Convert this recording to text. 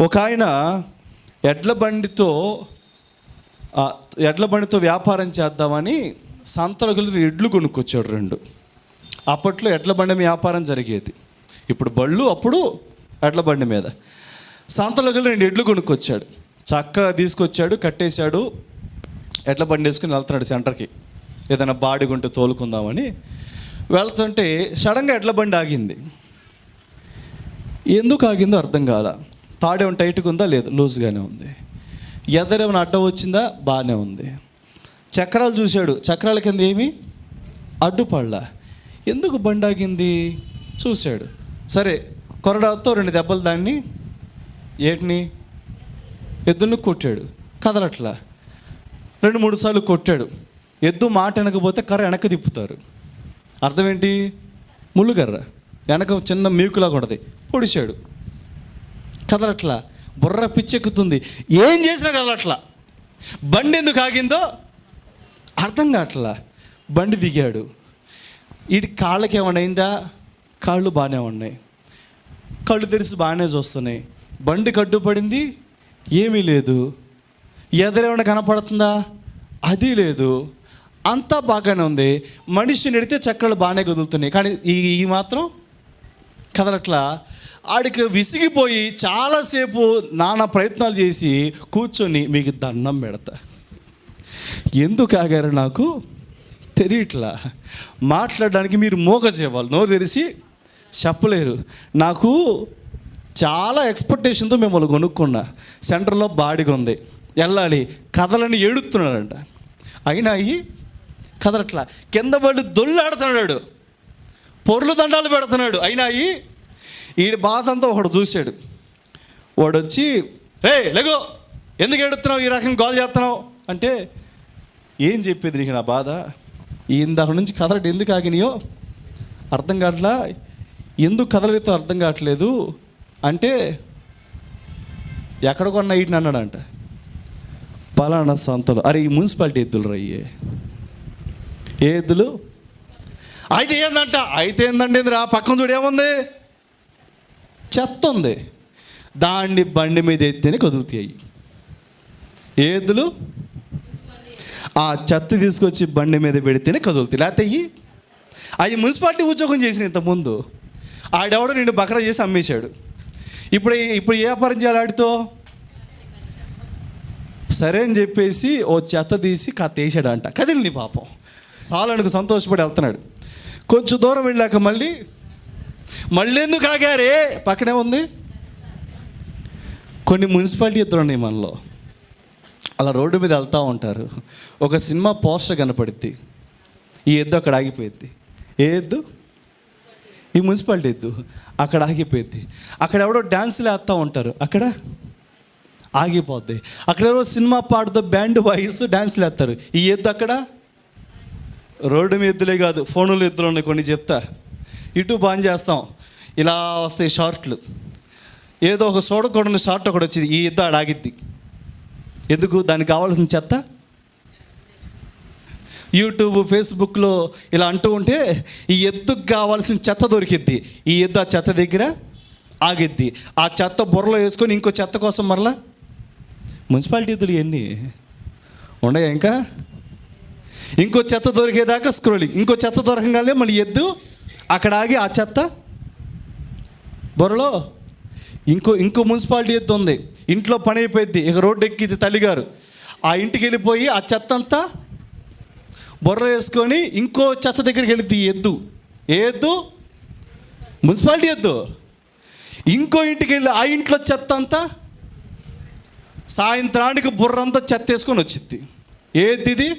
ఒక ఆయన ఎడ్ల బండితో ఎడ్ల బండితో వ్యాపారం చేద్దామని సంతలోకి ఎడ్లు కొనుక్కొచ్చాడు రెండు. అప్పట్లో ఎడ్ల బండి వ్యాపారం జరిగేది. ఇప్పుడు బళ్ళు అప్పుడు ఎడ్ల బండి మీద. సంతలోకి రెండు ఎడ్లు కొనుక్కొచ్చాడు. చక్కగా తీసుకొచ్చాడు కట్టేశాడు. ఎడ్ల బండి వేసుకుని వెళ్తున్నాడు సెంటర్కి. ఏదైనా బాడిగుంటే తోలుకుందామని. వెళ్తుంటే సడన్గా ఎడ్ల బండి ఆగింది. ఎందుకు ఆగిందో అర్థం కాలా. తాడేమో టైట్గా ఉందా? లేదు లూజ్గానే ఉంది. ఎదరేమైనా అడ్డం వచ్చిందా? బాగానే ఉంది. చక్రాలు చూశాడు. చక్రాల కింద ఏమి? అడ్డుపడలా ఎందుకు బండాగింది? చూశాడు. సరే కొరడాతో రెండు దెబ్బలు దాన్ని ఏటిని? ఎద్దును కొట్టాడు. కదలట్లా. రెండు మూడు సార్లు కొట్టాడు. ఎద్దు మాట వెనకపోతే కర్ర వెనక్కి తిప్పుతారు. అర్థం ఏంటి? ముళ్ళుకర్ర వెనక చిన్న మీకులాగా ఉంటుంది. పొడిచాడు కదలట్లా. బుర్ర పిచ్చెక్కుతుంది. ఏం చేసినా కదలట్లా. బండి ఎందుకు ఆగిందో అర్థం కావట్లా. బండి దిగాడు. వీటి కాళ్ళకి ఏమైనా అయిందా? కాళ్ళు బాగానే ఉన్నాయి. కళ్ళు తెరిచి బాగానే చూస్తున్నాయి. బండి కడ్డుపడింది ఏమీ లేదు. ఎదరేమైనా కనపడుతుందా? అది లేదు. అంతా బాగానే ఉంది. మనిషిని ఎడితే చక్రాలు బాగానే కదులుతున్నాయి. కానీ ఈ ఈ మాత్రం కదలట్లా? ఆడికి విసిగిపోయి చాలాసేపు నానా ప్రయత్నాలు చేసి కూర్చొని మీకు దండం పెడతా. ఎందుకు ఆగారు నాకు? తెలియట్లా. మాట్లాడడానికి మీరు మోక చేయాలి నోరు తెరిచి చెప్పలేరు. నాకు చాలా ఎక్స్పెక్టేషన్తో మిమ్మల్ని కొనుక్కున్నా. సెంటర్లో బాడిగా ఉంది. వెళ్ళాలి. కథలని ఏడుతున్నాడంట అయినా అయ్యి కదలట్లా. కింద పడి దొల్లాడుతున్నాడు. పొర్లు దండాలు పెడుతున్నాడు. అయినా అయ్యి ఈడి బాధ అంతా ఒకడు చూశాడు. వాడు వచ్చి రే లెగో. ఎందుకు ఎడుతున్నావు ఈ రకంగా కాల్ చేస్తున్నావు? అంటే ఏం చెప్పేది నీకు నా బాధ? ఇందాక నుంచి కదలటి ఎందుకు ఆగినాయో అర్థం కావట్లా? ఎందుకు కదలితో అర్థం కావట్లేదు? అంటే ఎక్కడ కొన్న వీటిని అన్నాడంట. పలానా సంతలో. అరే ఈ మున్సిపాలిటీ ఎద్దులు రయ్యే ఏ ఎద్దులు? అయితే ఏందంట? అయితే ఏందంటే రా పక్కన చూడు ఏముంది? చెత్త ఉంది. దాన్ని బండి మీద ఎత్తేనే కదులుతాయి ఏదులు? ఆ చెత్త తీసుకొచ్చి బండి మీద పెడితేనే కదులుతాయి లేకపోతే ఇవి అది మున్సిపాలిటీ ఉద్యోగం చేసిన ఇంతకుముందు ఆడెవడో నిన్ను బకరా చేసి అమ్మేశాడు. ఇప్పుడు ఇప్పుడు ఏ వ్యాపారం చేయాలి ఆడితో? సరే అని చెప్పేసి ఓ చెత్త తీసి కథ వేసాడంట. కదిలిని పాపం. సాలనుకు సంతోషపడి వెళ్తున్నాడు. కొంచెం దూరం వెళ్ళాక మళ్ళీ మళ్ళీ ఎందుకు ఆగారే? పక్కనే ఉంది. కొన్ని మున్సిపాలిటీ ఇద్దరు ఉన్నాయి మనలో. అలా రోడ్డు మీద వెళ్తూ ఉంటారు. ఒక సినిమా పోస్టర్ కనపడుద్ది. ఈ ఎద్దు అక్కడ ఆగిపోయింది ఏ ఎద్దు? ఈ మున్సిపాలిటీ ఎద్దు. అక్కడ ఆగిపోయింది అక్కడ ఎవడో డ్యాన్సులు వేస్తూ ఉంటారు. అక్కడ ఆగిపోద్ది. అక్కడ ఎవరో సినిమా పాడుతూ బ్యాండ్ వాయిస్తూ డ్యాన్సులు వేస్తారు. ఈ ఎద్దు అక్కడ? రోడ్డు మీద ఎద్దులే కాదు ఫోనులు ఎద్దులు ఉన్నాయి కొన్ని చెప్తా. ఇటు బాన్ చేస్తాం. ఇలా వస్తాయి షార్ట్లు. ఏదో ఒక చూడకూడని షార్ట్ ఒకటి వచ్చింది ఈ ఎద్దు ఆడ ఆగిద్ది. ఎందుకు? దానికి కావాల్సిన చెత్త? యూట్యూబ్ ఫేస్బుక్లో ఇలా అంటూ ఉంటే ఈ ఎద్దుకు కావాల్సిన చెత్త దొరికిద్ది. ఈ ఎద్దు ఆ చెత్త దగ్గర ఆగిద్ది. ఆ చెత్త బుర్రలో వేసుకొని ఇంకో చెత్త కోసం మరలా? మున్సిపాలిటీ ఎద్దులు ఎన్ని ఉండయా ఇంకా? ఇంకో చెత్త దొరికేదాకా స్క్రోలింగ్ ఇంకో చెత్త దొరకగానే మళ్ళీ ఎద్దు అక్కడ ఆగి ఆ చెత్త బొరలో. ఇంకో ఇంకో మున్సిపాలిటీ ఎద్దు ఉంది. ఇంట్లో పని అయిపోయింది ఇక రోడ్డు ఎక్కింది తల్లిగారు. ఆ ఇంటికి వెళ్ళిపోయి ఆ చెత్త అంతా బొర్ర వేసుకొని ఇంకో చెత్త దగ్గరికి వెళుద్ది ఈ ఎద్దు. ఏ ఎద్దు? మున్సిపాలిటీ ఎద్దు. ఇంకో ఇంటికి వెళ్ళి ఆ ఇంట్లో చెత్త అంతా సాయంత్రానికి బుర్రంతా చెత్త వేసుకొని వచ్చింది ఏది ఇది?